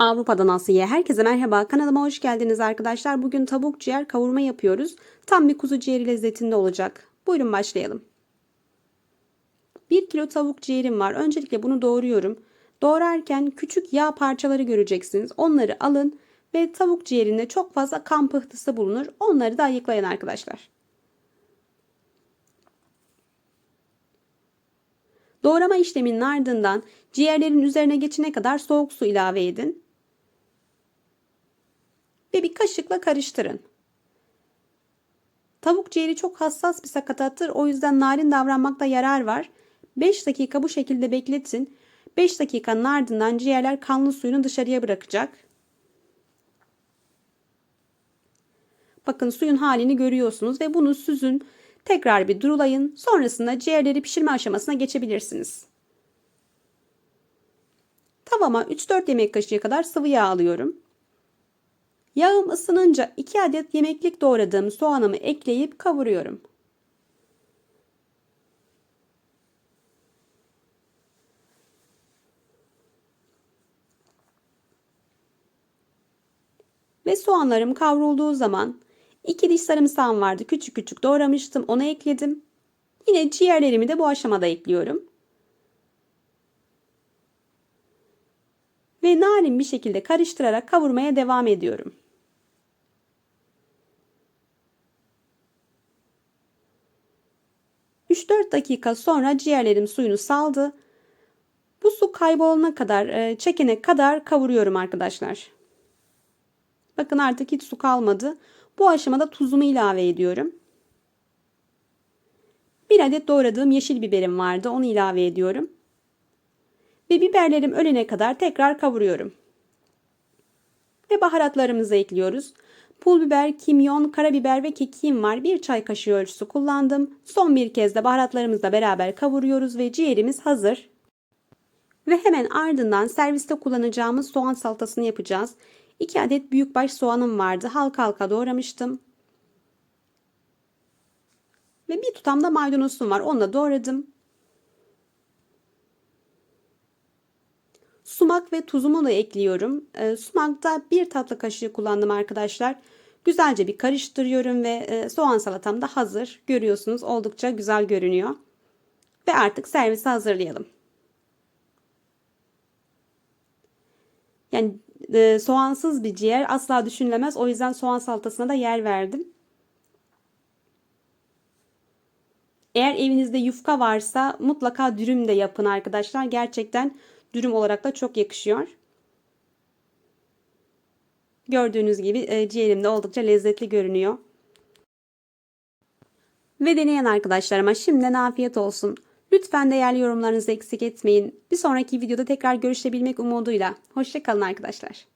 Avrupa'dan Asya'ya herkese merhaba. Kanalıma hoş geldiniz arkadaşlar. Bugün tavuk ciğer kavurma yapıyoruz. Tam bir kuzu ciğeri lezzetinde olacak. Buyurun başlayalım. 1 kilo tavuk ciğerim var. Öncelikle bunu doğruyorum. Doğrarken küçük yağ parçaları göreceksiniz. Onları alın ve tavuk ciğerinde çok fazla kan pıhtısı bulunur. Onları da ayıklayın arkadaşlar. Doğrama işleminin ardından ciğerlerin üzerine geçene kadar soğuk su ilave edin. Ve bir kaşıkla karıştırın. Tavuk ciğeri çok hassas bir sakatattır. O yüzden narin davranmakta yarar var. 5 dakika bu şekilde bekletin. 5 dakikanın ardından ciğerler kanlı suyunu dışarıya bırakacak. Bakın suyun halini görüyorsunuz ve bunu süzün. Tekrar bir durulayın. Sonrasında ciğerleri pişirme aşamasına geçebilirsiniz. Tavama 3-4 yemek kaşığı kadar sıvı yağ alıyorum. Yağım ısınınca 2 adet yemeklik doğradığım soğanımı ekleyip kavuruyorum. Ve soğanlarım kavrulduğu zaman 2 diş sarımsağım vardı. Küçük küçük doğramıştım. Onu ekledim. Yine ciğerlerimi de bu aşamada ekliyorum. Ve narin bir şekilde karıştırarak kavurmaya devam ediyorum. ...3-4 dakika sonra ciğerlerim suyunu saldı. Bu su kaybolana kadar, e, çekene kadar kavuruyorum arkadaşlar. Bakın artık hiç su kalmadı. Bu aşamada tuzumu ilave ediyorum. Bir adet doğradığım yeşil biberim vardı. Onu ilave ediyorum. Ve biberlerim ölene kadar tekrar kavuruyorum. Ve baharatlarımızı ekliyoruz. Pul biber, kimyon, karabiber ve kekiğim var. Bir çay kaşığı ölçüsü kullandım. Son bir kez de baharatlarımızla beraber kavuruyoruz ve ciğerimiz hazır. Ve hemen ardından serviste kullanacağımız soğan salatasını yapacağız. 2 adet büyükbaş soğanım vardı. Halka halka doğramıştım. Ve bir tutam da maydanozum var. Onu da doğradım. Sumak ve tuzumu da ekliyorum. E, sumakta bir tatlı kaşığı kullandım arkadaşlar. Güzelce bir karıştırıyorum ve e, soğan salatam da hazır. Görüyorsunuz oldukça güzel görünüyor. Ve artık servise hazırlayalım. Yani e, soğansız bir ciğer asla düşünülemez. O yüzden soğan salatasına da yer verdim. Eğer evinizde yufka varsa mutlaka dürüm de yapın arkadaşlar. Gerçekten dürüm olarak da çok yakışıyor. Gördüğünüz gibi e, ciğerim oldukça lezzetli görünüyor. Ve deneyen arkadaşlarıma şimdiden afiyet olsun. Lütfen değerli yorumlarınızı eksik etmeyin. Bir sonraki videoda tekrar görüşebilmek umuduyla. Hoşçakalın arkadaşlar.